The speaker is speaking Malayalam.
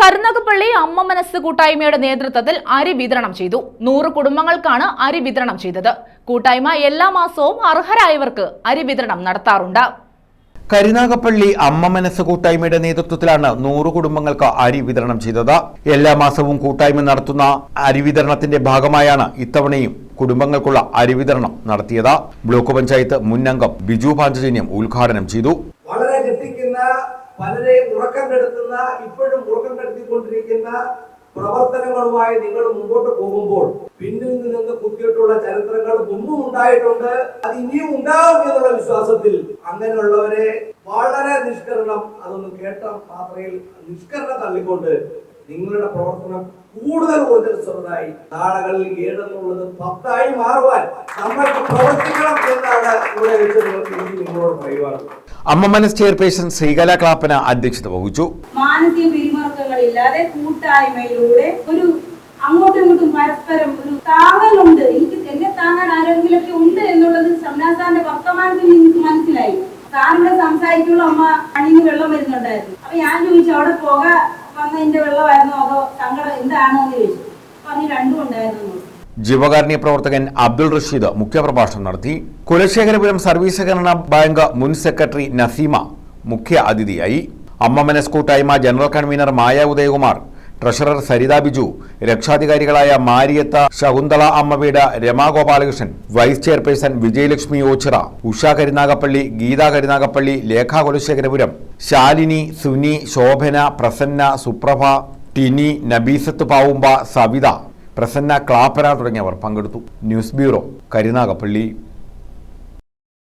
കരുനാഗപ്പള്ളി അമ്മ മനസ്സ് കൂട്ടായ്മയുടെ നേതൃത്വത്തിൽ അരി വിതരണം ചെയ്തു. നൂറ് കുടുംബങ്ങൾക്കാണ് അരി വിതരണം ചെയ്തത്. കൂട്ടായ്മ എല്ലാ മാസവും അർഹരായവർക്ക് അരി വിതരണം നടത്താറുണ്ട്. കരുനാഗപ്പള്ളി അമ്മ മനസ്സ് കൂട്ടായ്മയുടെ നേതൃത്വത്തിലാണ് നൂറ് കുടുംബങ്ങൾക്ക് അരി വിതരണം ചെയ്തത്. എല്ലാ മാസവും കൂട്ടായ്മ നടത്തുന്ന അരി വിതരണത്തിന്റെ ഭാഗമായാണ് ഇത്തവണയും കുടുംബങ്ങൾക്കുള്ള അരി വിതരണം നടത്തിയത്. ബ്ലോക്ക് പഞ്ചായത്ത് മുൻ അംഗം ബിജു പാഞ്ചജന്യം ഉദ്ഘാടനം ചെയ്തു. പലരെയും ഉറക്കം കെടുത്തുന്ന ഇപ്പോഴും ഉറക്കം കെടുത്തിക്കൊണ്ടിരിക്കുന്ന പ്രവർത്തനങ്ങളുമായി നിങ്ങൾ മുമ്പോട്ട് പോകുമ്പോൾ പിന്നിൽ നിന്ന് കുത്തിയിട്ടുള്ള ചരിത്രങ്ങൾ മുമ്പും ഉണ്ടായിട്ടുണ്ട്. അത് ഇനിയും ഉണ്ടാവും എന്നുള്ള വിശ്വാസത്തിൽ അങ്ങനെയുള്ളവരെ വളരെ നിഷ്കരണം അതൊന്ന് കേട്ട മാത്രയിൽ നിഷ്കരണം തള്ളിക്കൊണ്ട് നിങ്ങളുടെ പ്രവർത്തനം കൂടുതൽ ഊർജസ്വതായി നാളുകളിൽ ഏഴെന്നുള്ളത് പത്തായി മാറുവാൻ നമ്മൾക്ക് പ്രവർത്തിക്കണം എന്നാണ് ഇവിടെ വെച്ച് നിങ്ങൾക്ക് നിങ്ങളോട് പറയുവാനുള്ളത്. അമ്മ മനസ് ചെയർപേഴ്സൺ ശ്രീകല ക്ലാപ്പന അധ്യക്ഷത വഹിച്ചു. മാനസിക പിരിമുറുക്കങ്ങളില്ലാതെ കൂട്ടായ്മയിലൂടെ ഒരു അങ്ങോട്ടും ഇങ്ങോട്ടും പരസ്പരം ഒരു താങ്ങലുണ്ട്. എനിക്ക് എന്നെ താങ്ങാൻ ആരെങ്കിലൊക്കെ ഉണ്ട് എന്നുള്ളത് ഷംനാസാന്റെ വർത്തമാനത്തിൽ എനിക്ക് മനസ്സിലായി. സാറിന്റെ സംസാരിക്കുള്ള അമ്മ കണ്ണിന് വെള്ളം വരുന്നുണ്ടായിരുന്നു. അപ്പൊ ഞാൻ ചോദിച്ചു അവിടെ പുക വന്നതിന്റെ വെള്ളമായിരുന്നോ? അതോ സങ്കടം എന്താണോ എന്ന് ചോദിച്ചു പറഞ്ഞു രണ്ടും ഉണ്ടായിരുന്നു എന്ന് പറഞ്ഞു. ജീവകാരുണ്യ പ്രവർത്തകൻ അബ്ദുൾ റഷീദ് മുഖ്യപ്രഭാഷണം നടത്തി. കുലശേഖരപുരം സർവീസ് സഹകരണ ബാങ്ക് മുൻ സെക്രട്ടറി നസീമ മുഖ്യ അതിഥിയായി. അമ്മ മനസ് കൂട്ടായ്മ general convener Maya Udayakumar treasurer Saritha Biju രക്ഷാധികാരികളായ Mariyath Shakuntala Ammaveedu Rama Gopalakrishnan vice chairperson Vijayalakshmi Ochira Usha Karunagappally Geetha Karunagappally Lekha Kulasekharapuram Shalini Suni Shobhana Prasanna Suprabha Tini Nabeesath Pavumba Savitha Prasanna Clappana തുടങ്ങിയവർ പങ്കെടുത്തു. News bureau Karunagappally.